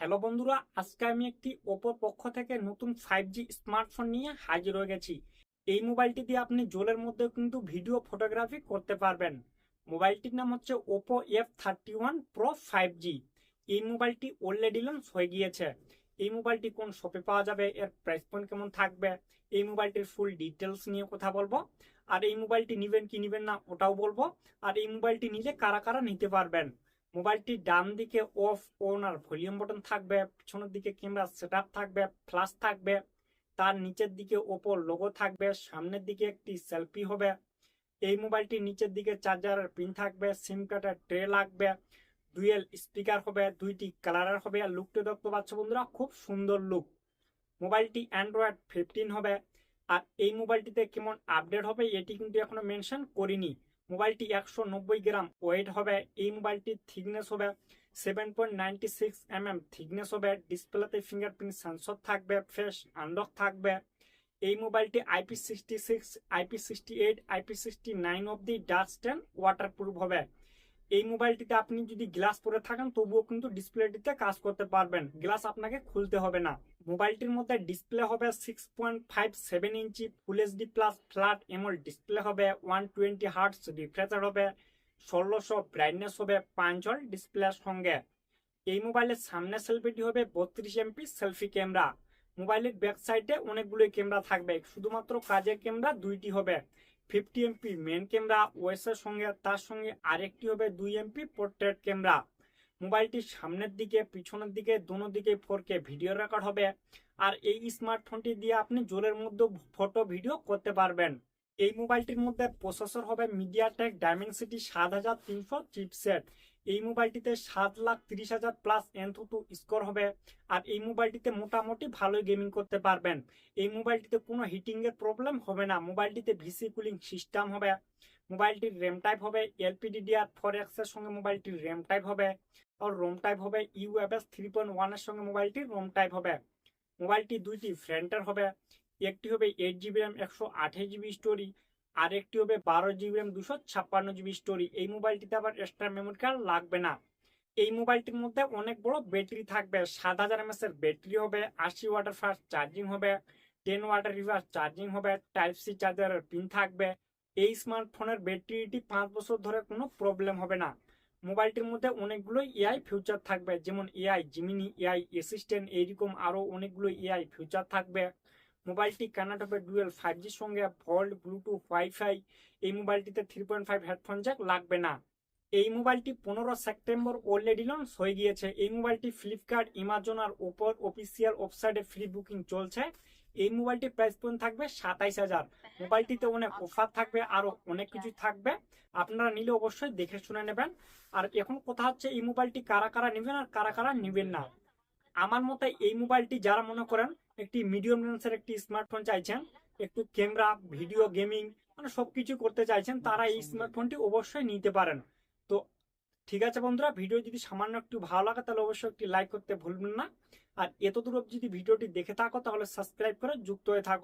Hello বন্ধুরা, আজকে আমি একটি ওপোর পক্ষ থেকে নতুন ফাইভ জি স্মার্টফোন নিয়ে হাজির হয়ে গেছি। এই মোবাইলটি দিয়ে আপনি জলের মধ্যে কিন্তু ভিডিও ফটোগ্রাফি করতে পারবেন। মোবাইলটির নাম হচ্ছে Oppo F thirty one pro five G এই মোবাইলটি অলরেডি লঞ্চ হয়ে গিয়েছে। এই মোবাইলটি কোন শপে পাওয়া যাবে, এর প্রাইস পয়েন্ট কেমন থাকবে, এই মোবাইলটির ফুল ডিটেলস নিয়ে কথা বলব। আর এই মোবাইলটি নিবেন কি নিবেন না, ওটাও বলব। আর এই মোবাইলটি নিলে কারা কারা নিতে পারবেন। মোবাইলটির ডান দিকে অফ অন আর ভলিউম বটন থাকবে, পিছনের দিকে ক্যামেরা সেট থাকবে ফ্লাশ থাকবে, তার নিচের দিকে ওপর লোগো থাকবে, সামনের দিকে একটি সেলফি হবে, এই মোবাইলটির নিচের দিকে চার্জারের পিন থাকবে সিম কার্ডের ট্রে লাগবে ডুয়েল স্পিকার হবে, দুইটি কালারের হবে, আর লুকটা দেখতে পাচ্ছ বন্ধুরা, খুব সুন্দর লুক মোবাইলটি অ্যান্ড্রয়েড ফিফটিন হবে, আর এই মোবাইলটিতে কেমন আপডেট হবে, এটি কিন্তু এখনও মেনশন করিনি। মোবাইলটি একশো নব্বই গ্রাম। ওয়েট হবে, এই মোবাইলটির থিকনেস হবে seven point ninety six M M হবে ডিসপ্লেতে ফিঙ্গারপ্রিন্ট সেন্সর থাকবে ফেস আনলক থাকবে। এই মোবাইলটি IP sixty six IP sixty eight IP sixty nine অব্দি ডাস্ট অ্যান্ড ওয়াটার প্রুফ হবে। এই মোবাইলটিতে আপনি যদি গ্লাস পরে থাকেন, তবুও কিন্তু ডিসপ্লেটিতে কাজ করতে পারবেন। গ্লাস আপনাকে খুলতে হবে না। মোবাইলটির মধ্যে ডিসপ্লে হবে six point five seven inch full HD plus flat AMOLED display হবে ওয়ান টোয়েন্টি হার্টস রিফ্রেশার হবে, ষোলোশো ব্রাইটনেস হবে, পাঁচ হল ডিসপ্লের সঙ্গে। এই মোবাইলের সামনে সেলফিটি হবে, বত্রিশ এমপি সেলফি ক্যামেরা মোবাইলের ব্যাক সাইডে অনেকগুলো ক্যামেরা থাকবে। শুধুমাত্র কাজের ক্যামেরা দুইটি হবে। ফিফটি এমপি মেন ক্যামেরা ওয়েসের সঙ্গে, তার সঙ্গে আরেকটি হবে দুই এমপি পোর্ট্রেট ক্যামেরা মোবাইলটির সামনের দিকে, পিছনের দিকে, দোনো দিকে ফোর ভিডিও রেকর্ড হবে। আর এই স্মার্টফোনটি দিয়ে আপনি জোরের মধ্যে ফটো ভিডিও করতে পারবেন। এই মোবাইলটির মধ্যে প্রসেসর হবে মিডিয়াটেক ডায়মেনসিটি সাত হাজার তিনশো চিপসেট এই মোবাইলটিতে সাত লাখ তিরিশ হাজার প্লাস এনথুটু স্কোর হবে। আর এই মোবাইলটিতে মোটামুটি ভালোই গেমিং করতে পারবেন। এই মোবাইলটিতে কোনো হিটিংয়ের প্রবলেম হবে না। মোবাইলটিতে ভিসি কুলিং সিস্টেম হবে। মোবাইলটির র্যাম টাইপ হবে। এলপিডিডিআর ফোর এক্সের সঙ্গে মোবাইলটির র্যাম টাইপ হবে। আর রোম টাইপ হবে। ইউএফএস থ্রি পয়েন্ট ওয়ানের সঙ্গে মোবাইলটির রোম টাইপ হবে। মোবাইলটি দুইটি ফ্রেন্টার হবে। একটি হবে এইট জিবি র্যাম একশো আঠাশ জিবি স্টোরি আর একটি হবে বারো জিবি র্যাম, দুশো ছাপ্পান্ন জিবি স্টোরি। এই মোবাইলটিতে আবার এক্সট্রা মেমোরি কার্ড লাগবে না। এই মোবাইলটির মধ্যে অনেক বড় ব্যাটারি থাকবে। সাত হাজার এমএস এর ব্যাটারি হবে, আশি ওয়াটার ফাস্ট চার্জিং হবে টেন ওয়াটার রিভার্স চার্জিং হবে টাইপ সি চার্জারের পিন থাকবে। এই স্মার্টফোনের ব্যাটারিটি পাঁচ বছর ধরে কোনো প্রবলেম হবে না। মোবাইলটির মধ্যে অনেকগুলো এআই ফিউচার থাকবে, যেমন এআই জিমিনি এআই অ্যাসিস্ট্যান্ট এইরকম আরও অনেকগুলো এআই ফিউচার থাকবে। মোবাইলটি হবে ডুয়েল ফাইভ জির সঙ্গে ভল্ট ব্লুটুথ ওয়াইফাই এই মোবাইলটিতে three point five headphone jack লাগবে না। এই মোবাইলটি পনেরো সেপ্টেম্বর অলরেডি লঞ্চ হয়ে গিয়েছে। এই মোবাইলটি ফ্লিপকার্ট ইমাজন আর ওপর অফিসিয়াল ওয়েবসাইটে ফ্রি বুকিং চলছে। এই মোবাইলটির প্রাইস পয়েন্ট থাকবে সাতাইশ হাজার। মোবাইলটিতে অনেক অফার থাকবে, আরও অনেক কিছু থাকবে। আপনারা নিলে অবশ্যই দেখে শুনে নেবেন। আর এখন কথা হচ্ছে, এই মোবাইলটি কারা কারা নেবেন আর কারা কারা নেবেন না? আমার মতে এই মোবাইলটি যারা মনে করেন একটি মিডিয়াম রেঞ্জের একটি স্মার্টফোন চাইছেন, একটু ক্যামেরা ভিডিও গেমিং মানে সবকিছু করতে চাইছেন, তারা এই স্মার্টফোনটি অবশ্যই নিতে পারেন। তো ঠিক আছে বন্ধুরা, ভিডিও যদি সামান্য একটু ভালো লাগে তাহলে অবশ্যই একটি লাইক করতে ভুলবেন না। আর এত দূর যদি ভিডিওটি দেখে থাকো তাহলে সাবস্ক্রাইব করে যুক্ত হয়ে থাকো।